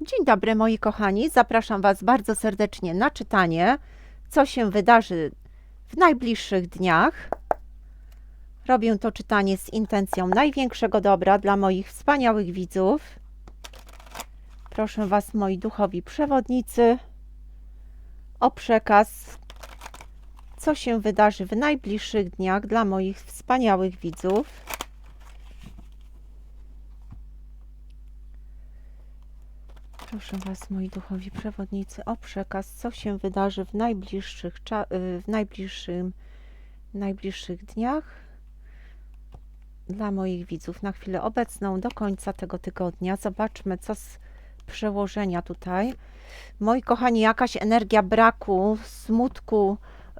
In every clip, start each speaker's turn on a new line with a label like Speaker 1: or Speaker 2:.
Speaker 1: Dzień dobry moi kochani, zapraszam Was bardzo serdecznie na czytanie, co się wydarzy w najbliższych dniach. Robię to czytanie z intencją największego dobra dla moich wspaniałych widzów. Proszę Was, moi duchowi przewodnicy, o przekaz, co się wydarzy w najbliższych dniach dla moich wspaniałych widzów. Proszę Was, moi duchowi przewodnicy, o przekaz, co się wydarzy w najbliższych, y, w najbliższym, najbliższych dniach dla moich widzów na chwilę obecną, do końca tego tygodnia. Zobaczmy, co z przełożenia tutaj. Moi kochani, jakaś energia braku, smutku,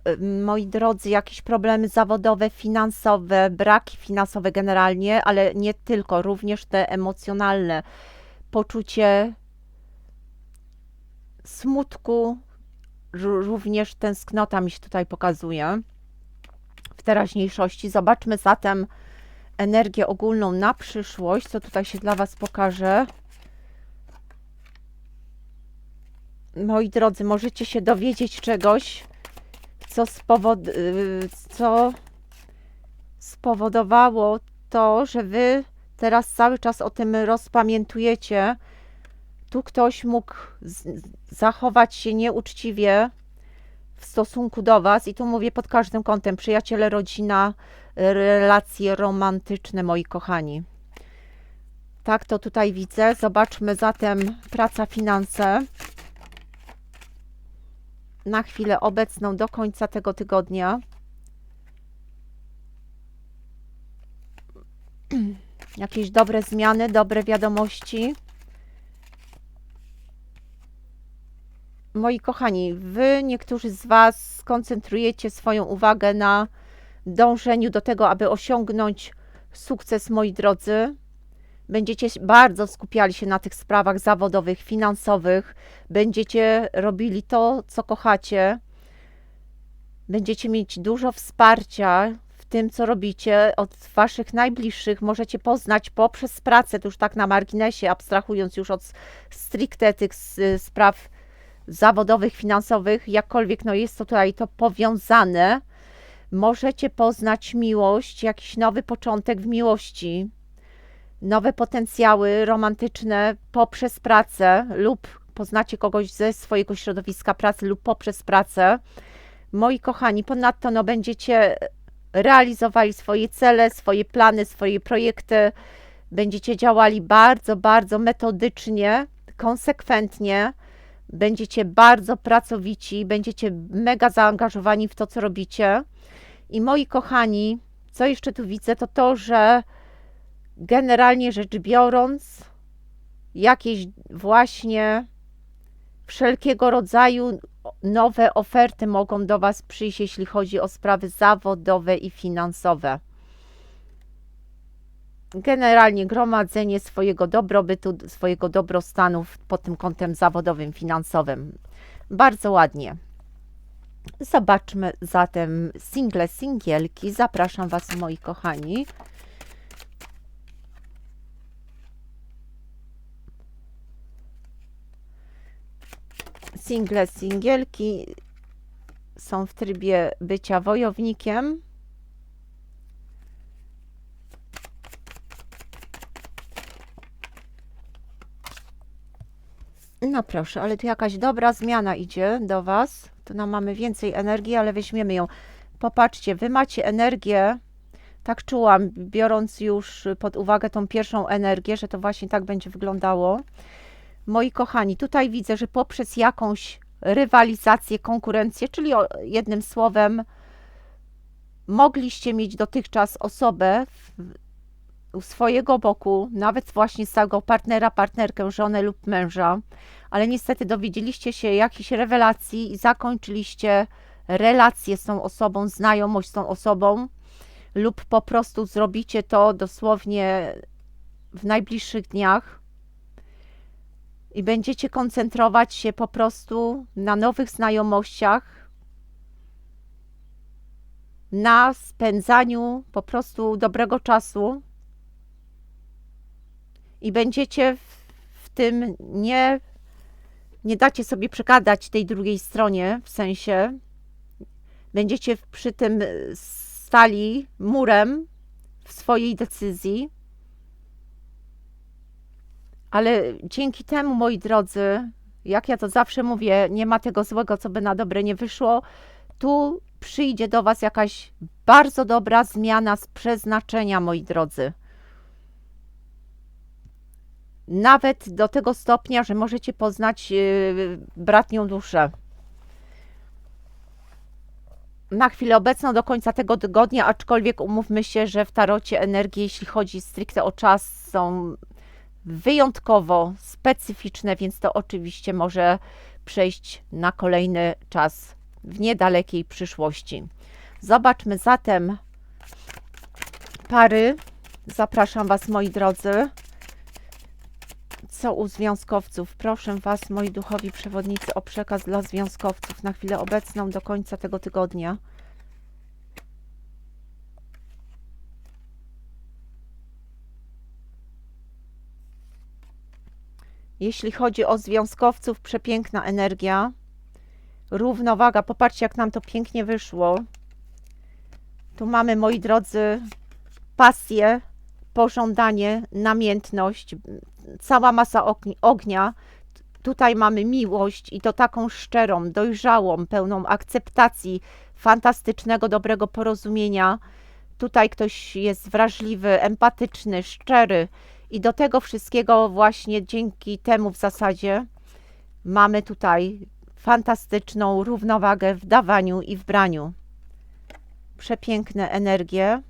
Speaker 1: y, moi drodzy, jakieś problemy zawodowe, finansowe, braki finansowe generalnie, ale nie tylko, również te emocjonalne. Poczucie smutku, ró- również tęsknota mi się tutaj pokazuje w teraźniejszości. Zobaczmy zatem energię ogólną na przyszłość, co tutaj się dla Was pokaże. Moi drodzy, możecie się dowiedzieć czegoś, co, spowod- co spowodowało to, że Wy teraz cały czas o tym rozpamiętujecie. Tu ktoś mógł zachować się nieuczciwie w stosunku do Was, i tu mówię pod każdym kątem: przyjaciele, rodzina, relacje romantyczne, moi kochani. Tak to tutaj widzę. Zobaczmy zatem praca, finanse. Na chwilę obecną do końca tego tygodnia. Jakieś dobre zmiany, dobre wiadomości. Moi kochani, wy, niektórzy z Was, skoncentrujecie swoją uwagę na dążeniu do tego, aby osiągnąć sukces, moi drodzy. Będziecie bardzo skupiali się na tych sprawach zawodowych, finansowych. Będziecie robili to, co kochacie. Będziecie mieć dużo wsparcia w tym, co robicie od Waszych najbliższych. Możecie poznać poprzez pracę, to już tak na marginesie, abstrahując już od stricte tych spraw zawodowych, finansowych, jakkolwiek no jest to tutaj to powiązane, możecie poznać miłość, jakiś nowy początek w miłości, nowe potencjały romantyczne poprzez pracę lub poznacie kogoś ze swojego środowiska pracy lub poprzez pracę. Moi kochani, ponadto no, będziecie realizowali swoje cele, swoje plany, swoje projekty. Będziecie działali bardzo, bardzo metodycznie, konsekwentnie będziecie bardzo pracowici, będziecie mega zaangażowani w to, co robicie. I moi kochani, co jeszcze tu widzę, to to, że generalnie rzecz biorąc, jakieś właśnie wszelkiego rodzaju nowe oferty mogą do Was przyjść, jeśli chodzi o sprawy zawodowe i finansowe generalnie gromadzenie swojego dobrobytu, swojego dobrostanu pod tym kątem zawodowym, finansowym. Bardzo ładnie. Zobaczmy zatem single, singielki. Zapraszam Was, moi kochani. Single, singielki są w trybie bycia wojownikiem. No proszę, ale tu jakaś dobra zmiana idzie do Was. Tu nam mamy więcej energii, ale weźmiemy ją. Popatrzcie, Wy macie energię, tak czułam, biorąc już pod uwagę tą pierwszą energię, że to właśnie tak będzie wyglądało. Moi kochani, tutaj widzę, że poprzez jakąś rywalizację, konkurencję, czyli jednym słowem, mogliście mieć dotychczas osobę w, u swojego boku, nawet właśnie stałego partnera, partnerkę, żonę lub męża, ale niestety dowiedzieliście się jakiejś rewelacji i zakończyliście relację z tą osobą, znajomość z tą osobą, lub po prostu zrobicie to dosłownie w najbliższych dniach i będziecie koncentrować się po prostu na nowych znajomościach, na spędzaniu po prostu dobrego czasu i będziecie w, w tym nie nie dacie sobie przekazać tej drugiej stronie, w sensie będziecie przy tym y, stali murem w swojej decyzji. Ale dzięki temu, moi drodzy, jak ja to zawsze mówię, nie ma tego złego, co by na dobre nie wyszło. Tu przyjdzie do Was jakaś bardzo dobra zmiana z przeznaczenia, moi drodzy. Nawet do tego stopnia, że możecie poznać yy, bratnią duszę. Na chwilę obecną, do końca tego tygodnia, aczkolwiek umówmy się, że w tarocie energie, jeśli chodzi stricte o czas, są wyjątkowo specyficzne, więc to oczywiście może przejść na kolejny czas w niedalekiej przyszłości. Zobaczmy zatem pary. Zapraszam Was, moi drodzy. Co u związkowców? Proszę Was, moi duchowi przewodnicy, o przekaz dla związkowców na chwilę obecną do końca tego tygodnia. Jeśli chodzi o związkowców, przepiękna energia, równowaga. Popatrzcie, jak nam to pięknie wyszło. Tu mamy, moi drodzy, pasję, pożądanie, namiętność, cała masa ogni- ognia. Tutaj mamy miłość i to taką szczerą, dojrzałą, pełną akceptacji, fantastycznego, dobrego porozumienia. Tutaj ktoś jest wrażliwy, empatyczny, szczery i do tego wszystkiego właśnie dzięki temu w zasadzie mamy tutaj fantastyczną równowagę w dawaniu i w braniu. Przepiękne energie.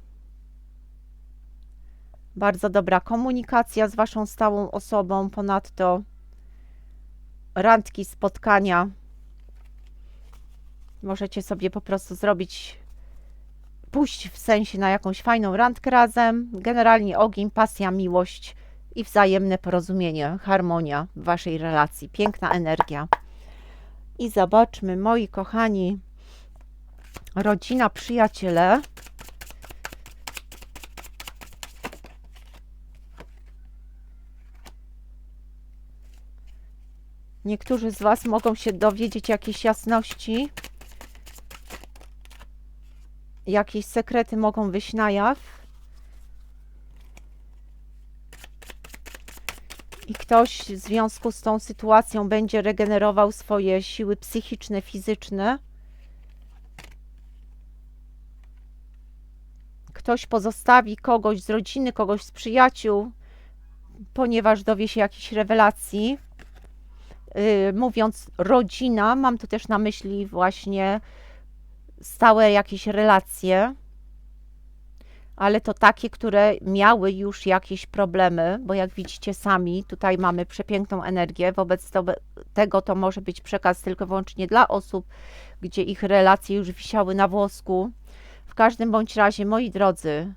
Speaker 1: Bardzo dobra komunikacja z Waszą stałą osobą. Ponadto randki, spotkania. Możecie sobie po prostu zrobić, pójść w sensie na jakąś fajną randkę razem. Generalnie ogień, pasja, miłość i wzajemne porozumienie, harmonia w Waszej relacji. Piękna energia. I zobaczmy, moi kochani, rodzina, przyjaciele. Niektórzy z Was mogą się dowiedzieć jakiejś jasności. Jakieś sekrety mogą wyjść na jaw. I ktoś w związku z tą sytuacją będzie regenerował swoje siły psychiczne, fizyczne. Ktoś pozostawi kogoś z rodziny, kogoś z przyjaciół, ponieważ dowie się jakichś rewelacji. Yy, mówiąc rodzina, mam tu też na myśli właśnie stałe jakieś relacje, ale to takie, które miały już jakieś problemy, bo jak widzicie sami, tutaj mamy przepiękną energię, wobec tego to może być przekaz tylko wyłącznie dla osób, gdzie ich relacje już wisiały na włosku. W każdym bądź razie, moi drodzy,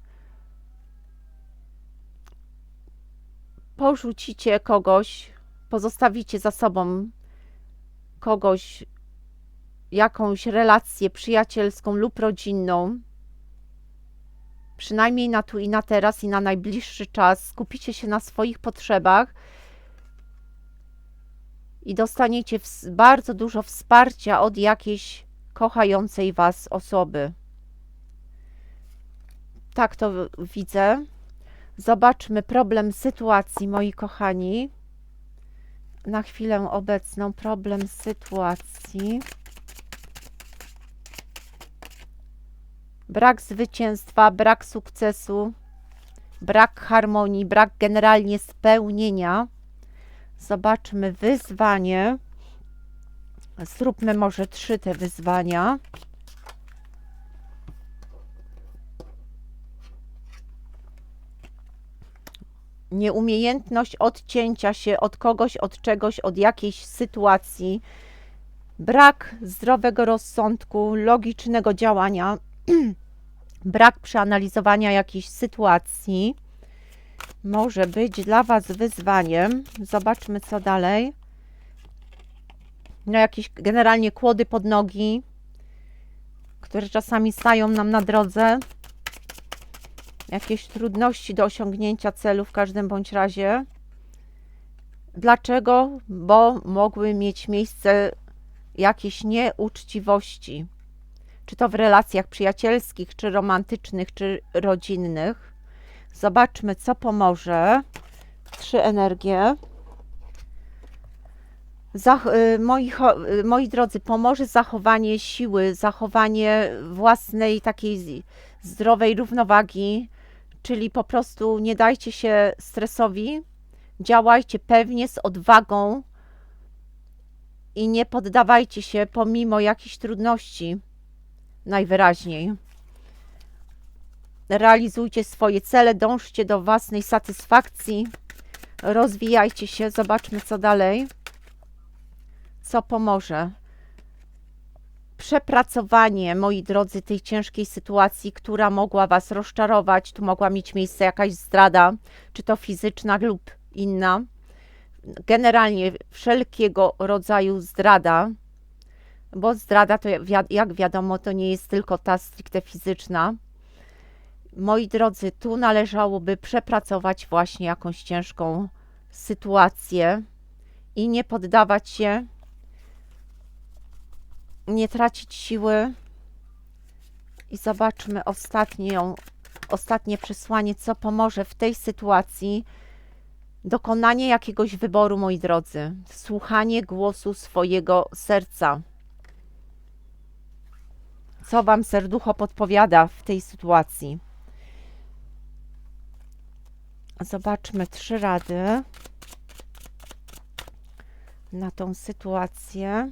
Speaker 1: porzucicie kogoś, pozostawicie za sobą kogoś, jakąś relację przyjacielską lub rodzinną, przynajmniej na tu i na teraz i na najbliższy czas, skupicie się na swoich potrzebach i dostaniecie bardzo dużo wsparcia od jakiejś kochającej Was osoby. Tak to widzę. Zobaczmy problem sytuacji, moi kochani. Na chwilę obecną problem sytuacji. Brak zwycięstwa, brak sukcesu, brak harmonii, brak generalnie spełnienia. Zobaczmy wyzwanie. Zróbmy może trzy te wyzwania. Nieumiejętność odcięcia się od kogoś, od czegoś, od jakiejś sytuacji, brak zdrowego rozsądku, logicznego działania, brak przeanalizowania jakiejś sytuacji może być dla Was wyzwaniem. Zobaczmy, co dalej. No, jakieś generalnie kłody pod nogi, które czasami stają nam na drodze. Jakieś trudności do osiągnięcia celu w każdym bądź razie. Dlaczego? Bo mogły mieć miejsce jakieś nieuczciwości, czy to w relacjach przyjacielskich, czy romantycznych, czy rodzinnych. Zobaczmy, co pomoże. Trzy energie. Zach y, moi, y, moi drodzy, pomoże zachowanie siły, zachowanie własnej takiej zdrowej równowagi, czyli po prostu nie dajcie się stresowi, działajcie pewnie z odwagą i nie poddawajcie się pomimo jakichś trudności, najwyraźniej. Realizujcie swoje cele, dążcie do własnej satysfakcji, rozwijajcie się, zobaczmy co dalej co pomoże. Przepracowanie, moi drodzy, tej ciężkiej sytuacji, która mogła Was rozczarować, tu mogła mieć miejsce jakaś zdrada, czy to fizyczna lub inna. Generalnie wszelkiego rodzaju zdrada, bo zdrada to, jak wiadomo, to nie jest tylko ta stricte fizyczna. Moi drodzy, tu należałoby przepracować właśnie jakąś ciężką sytuację i nie poddawać się nie tracić siły. I zobaczmy ostatnią, ostatnie przesłanie, co pomoże w tej sytuacji. Dokonanie jakiegoś wyboru, moi drodzy. Słuchanie głosu swojego serca. Co Wam serducho podpowiada w tej sytuacji? Zobaczmy trzy rady na tą sytuację.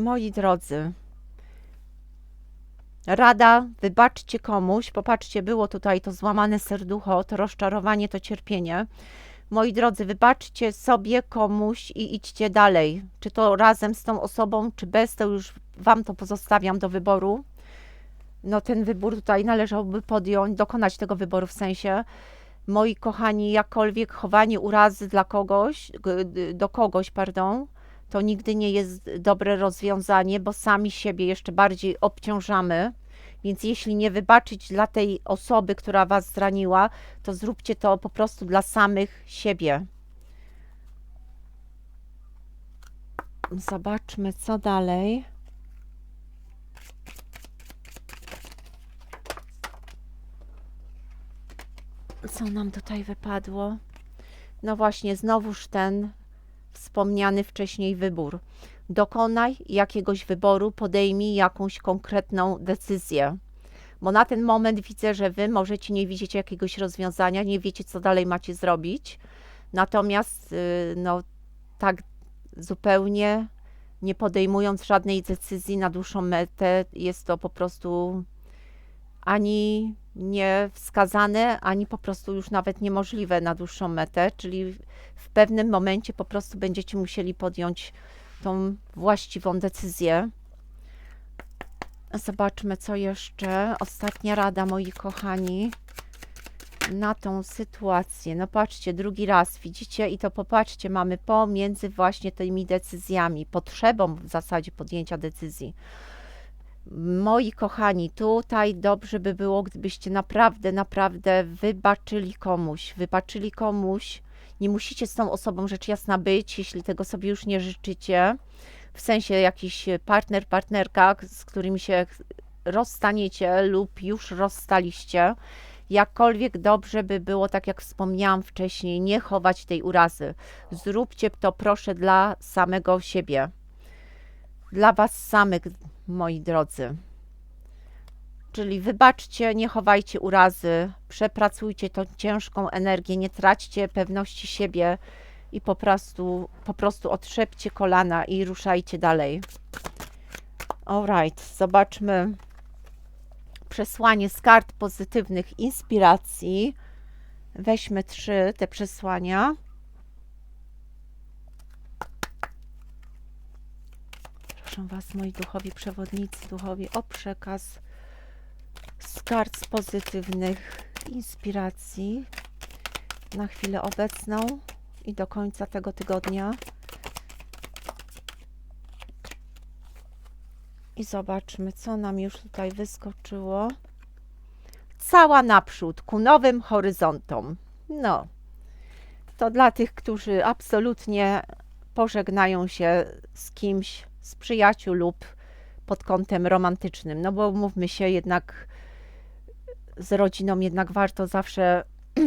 Speaker 1: Moi drodzy, rada, wybaczcie komuś. Popatrzcie, było tutaj to złamane serducho, to rozczarowanie, to cierpienie. Moi drodzy, wybaczcie sobie komuś i idźcie dalej. Czy to razem z tą osobą, czy bez, to już Wam to pozostawiam do wyboru. No, ten wybór tutaj należałoby podjąć, dokonać tego wyboru w sensie. Moi kochani, jakkolwiek chowanie urazy dla kogoś, do kogoś, pardon, to nigdy nie jest dobre rozwiązanie, bo sami siebie jeszcze bardziej obciążamy. Więc jeśli nie wybaczyć dla tej osoby, która Was zraniła, to zróbcie to po prostu dla samych siebie. Zobaczmy, co dalej. Co nam tutaj wypadło? No właśnie, znowuż ten wspomniany wcześniej wybór. Dokonaj jakiegoś wyboru, podejmij jakąś konkretną decyzję. Bo na ten moment widzę, że wy możecie nie widzieć jakiegoś rozwiązania, nie wiecie, co dalej macie zrobić. Natomiast, y, no, tak zupełnie nie podejmując żadnej decyzji na dłuższą metę, jest to po prostu ani nie wskazane, ani po prostu już nawet niemożliwe na dłuższą metę, czyli w pewnym momencie po prostu będziecie musieli podjąć tą właściwą decyzję. Zobaczmy, co jeszcze. Ostatnia rada, moi kochani, na tą sytuację. No patrzcie, drugi raz, widzicie? I to popatrzcie, mamy pomiędzy właśnie tymi decyzjami, potrzebą w zasadzie podjęcia decyzji. Moi kochani, tutaj dobrze by było, gdybyście naprawdę, naprawdę wybaczyli komuś, wybaczyli komuś. Nie musicie z tą osobą rzecz jasna być, jeśli tego sobie już nie życzycie. W sensie jakiś partner, partnerka, z którymi się rozstaniecie lub już rozstaliście. Jakkolwiek dobrze by było, tak jak wspomniałam wcześniej, nie chować tej urazy. Zróbcie to proszę dla samego siebie. Dla Was samych, moi drodzy. Czyli wybaczcie, nie chowajcie urazy, przepracujcie tą ciężką energię, nie traćcie pewności siebie i po prostu, po prostu otrzepcie kolana i ruszajcie dalej. Alright, zobaczmy przesłanie z kart pozytywnych inspiracji. Weźmy trzy te przesłania. proszę Was, moi duchowi przewodnicy, duchowi o przekaz z kart z pozytywnych inspiracji na chwilę obecną i do końca tego tygodnia. I zobaczmy, co nam już tutaj wyskoczyło. Cała naprzód ku nowym horyzontom. No, to dla tych, którzy absolutnie pożegnają się z kimś, z przyjaciół lub pod kątem romantycznym. No bo mówmy się, jednak z rodziną jednak warto zawsze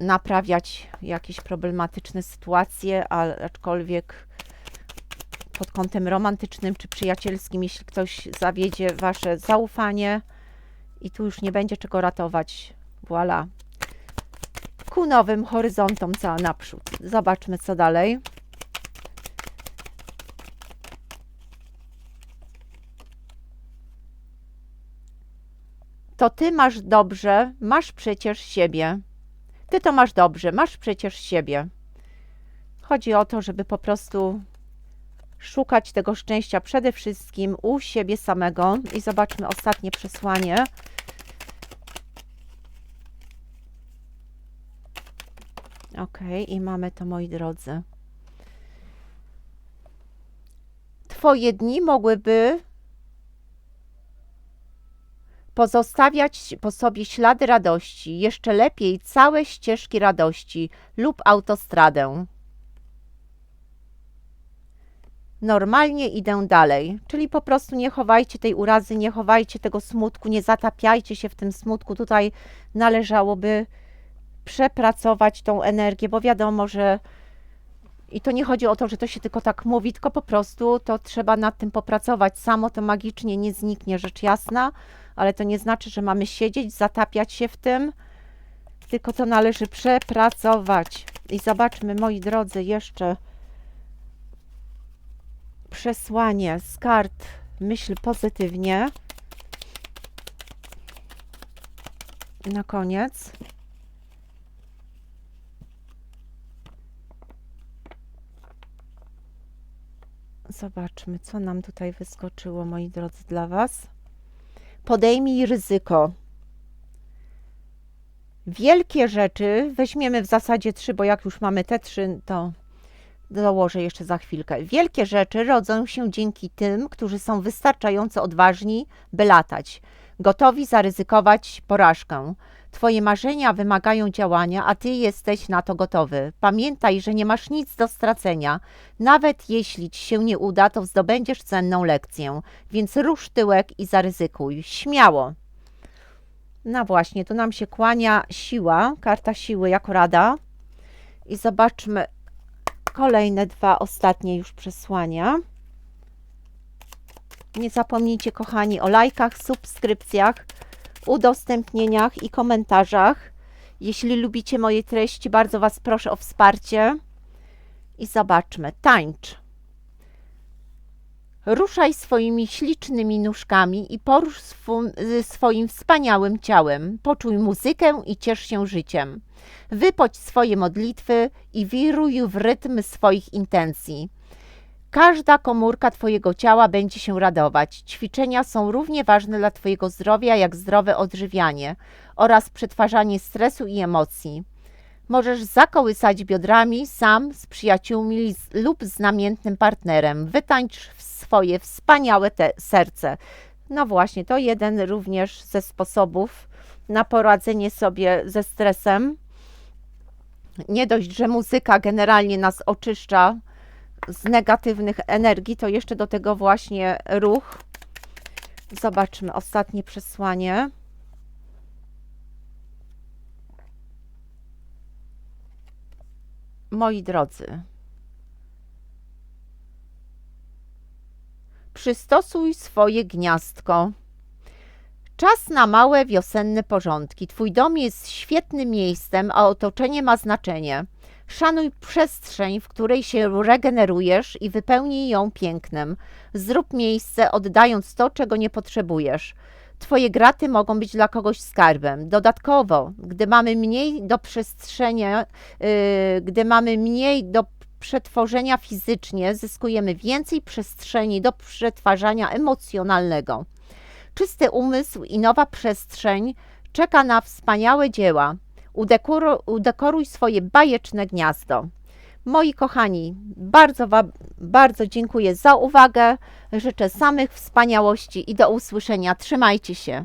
Speaker 1: naprawiać jakieś problematyczne sytuacje, aczkolwiek pod kątem romantycznym czy przyjacielskim, jeśli ktoś zawiedzie wasze zaufanie i tu już nie będzie czego ratować, voilà. Ku nowym horyzontom cała naprzód. Zobaczmy co dalej. To ty masz dobrze, masz przecież siebie. Ty to masz dobrze, masz przecież siebie. Chodzi o to, żeby po prostu szukać tego szczęścia przede wszystkim u siebie samego. I zobaczmy ostatnie przesłanie. Ok, i mamy to, moi drodzy. Twoje dni mogłyby pozostawiać po sobie ślady radości, jeszcze lepiej całe ścieżki radości lub autostradę. Normalnie idę dalej, czyli po prostu nie chowajcie tej urazy, nie chowajcie tego smutku, nie zatapiajcie się w tym smutku. Tutaj należałoby przepracować tą energię, bo wiadomo, że i to nie chodzi o to, że to się tylko tak mówi, tylko po prostu to trzeba nad tym popracować. Samo to magicznie nie zniknie, rzecz jasna, ale to nie znaczy, że mamy siedzieć, zatapiać się w tym, tylko to należy przepracować. I zobaczmy, moi drodzy, jeszcze przesłanie z kart myśl pozytywnie. Na koniec. Zobaczmy, co nam tutaj wyskoczyło, moi drodzy, dla Was. Podejmij ryzyko. Wielkie rzeczy, weźmiemy w zasadzie trzy, bo jak już mamy te trzy, to dołożę jeszcze za chwilkę. Wielkie rzeczy rodzą się dzięki tym, którzy są wystarczająco odważni, by latać, gotowi zaryzykować porażkę. Twoje marzenia wymagają działania, a ty jesteś na to gotowy. Pamiętaj, że nie masz nic do stracenia. Nawet jeśli ci się nie uda, to zdobędziesz cenną lekcję. Więc rusz tyłek i zaryzykuj. Śmiało. No właśnie, tu nam się kłania siła, karta siły jako rada. I zobaczmy kolejne dwa ostatnie już przesłania. Nie zapomnijcie, kochani, o lajkach, subskrypcjach, udostępnieniach i komentarzach. Jeśli lubicie moje treści, bardzo Was proszę o wsparcie. I zobaczmy, tańcz. Ruszaj swoimi ślicznymi nóżkami i porusz swą, swoim wspaniałym ciałem. Poczuj muzykę i ciesz się życiem. Wypoć swoje modlitwy i wiruj w rytm swoich intencji. Każda komórka Twojego ciała będzie się radować. Ćwiczenia są równie ważne dla Twojego zdrowia jak zdrowe odżywianie oraz przetwarzanie stresu i emocji. Możesz zakołysać biodrami sam z przyjaciółmi lub z namiętnym partnerem. Wytańcz swoje wspaniałe serce. No właśnie, to jeden również ze sposobów na poradzenie sobie ze stresem. Nie dość, że muzyka generalnie nas oczyszcza z negatywnych energii, to jeszcze do tego właśnie ruch. Zobaczmy ostatnie przesłanie. Moi drodzy, przystosuj swoje gniazdko. Czas na małe wiosenne porządki. Twój dom jest świetnym miejscem, a otoczenie ma znaczenie. Szanuj przestrzeń, w której się regenerujesz i wypełnij ją pięknem. Zrób miejsce, oddając to, czego nie potrzebujesz. Twoje graty mogą być dla kogoś skarbem. Dodatkowo, gdy mamy mniej do przestrzenia, yy, gdy mamy mniej do przetworzenia fizycznie, zyskujemy więcej przestrzeni do przetwarzania emocjonalnego. Czysty umysł i nowa przestrzeń czeka na wspaniałe dzieła. Udekoru, udekoruj swoje bajeczne gniazdo. Moi kochani, bardzo Wam bardzo dziękuję za uwagę. Życzę samych wspaniałości i do usłyszenia. Trzymajcie się.